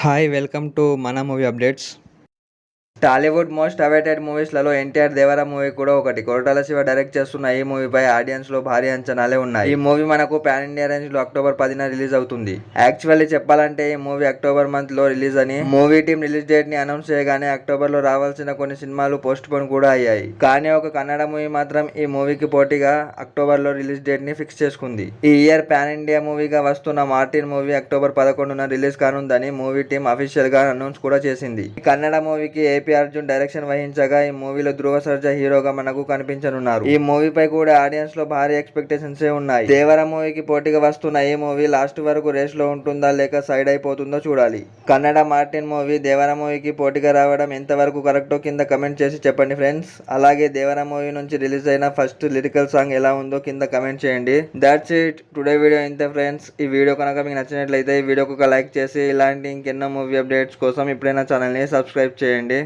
Hi welcome to మన movie updates Tollywood most awaited మూవీస్లలో NTR Devara movie కూడా ఒకటి. కొరటాల శివ డైరెక్ట్ చేస్తున్న ఈ మూవీపై ఆడియన్స్లో భారీ అంచనాలే ఉన్నాయి. ఈ మూవీ మనకు పాన్ ఇండియా రేంజ్లో అక్టోబర్ పదిన రిలీజ్ అవుతుంది. యాక్చువల్లీ చెప్పాలంటే ఈ మూవీ అక్టోబర్ మంత్లో రిలీజ్ అని మూవీ టీం రిలీజ్ డేట్ని అనౌన్స్ చేయగానే అక్టోబర్లో రావాల్సిన కొన్ని సినిమాలు పోస్ట్ పోన్ కూడా అయ్యాయి. కానీ ఒక కన్నడ మూవీ మాత్రం ఈ మూవీకి పోటీగా అక్టోబర్లో రిలీజ్ డేట్ని ఫిక్స్ చేసుకుంది. ఈ ఇయర్ పాన్ ఇండియా మూవీగా వస్తున్న మార్టిన్ మూవీ అక్టోబర్ పదకొండున రిలీజ్ కానుందని మూవీ టీం అఫీషియల్గా అనౌన్స్ కూడా చేసింది. కన్నడ మూవీకి ఏపీ అర్జున్ డైరెక్షన్ వహించగా ఈ మూవీలో ధ్రువ సర్జా హీరోగా మనకు కనిపించనున్నారు. ఈ మూవీ పై కూడా ఆడియన్స్లో భారీ ఎక్స్పెక్టేషన్స్ ఉన్నాయి. దేవర మూవీకి పోటీగా వస్తున్న ఈ మూవీ లాస్ట్ వరకు రేస్లో ఉంటుందా లేక సైడ్ అయిపోతుందో చూడాలి. కన్నడ మార్టిన్ మూవీ దేవర మూవీకి పోటీగా రావడం ఎంతవరకు కరెక్టో కింద కమెంట్ చేసి చెప్పండి ఫ్రెండ్స్. అలాగే దేవర మూవీ నుంచి రిలీజ్ అయిన ఫస్ట్ లిరికల్ సాంగ్ ఎలా ఉందో కింద కమెంట్ చేయండి. దాట్స్ ఇట్ టుడే వీడియో ఇంతే ఫ్రెండ్స్. ఈ వీడియో కనుక మీకు నచ్చినట్లయితే ఈ వీడియోకి ఒక లైక్ చేసి ఇలాంటి ఇంకెన్నో మూవీ అప్డేట్స్ కోసం ఇప్పుడైనా ఛానల్ని సబ్స్క్రైబ్ చేయండి.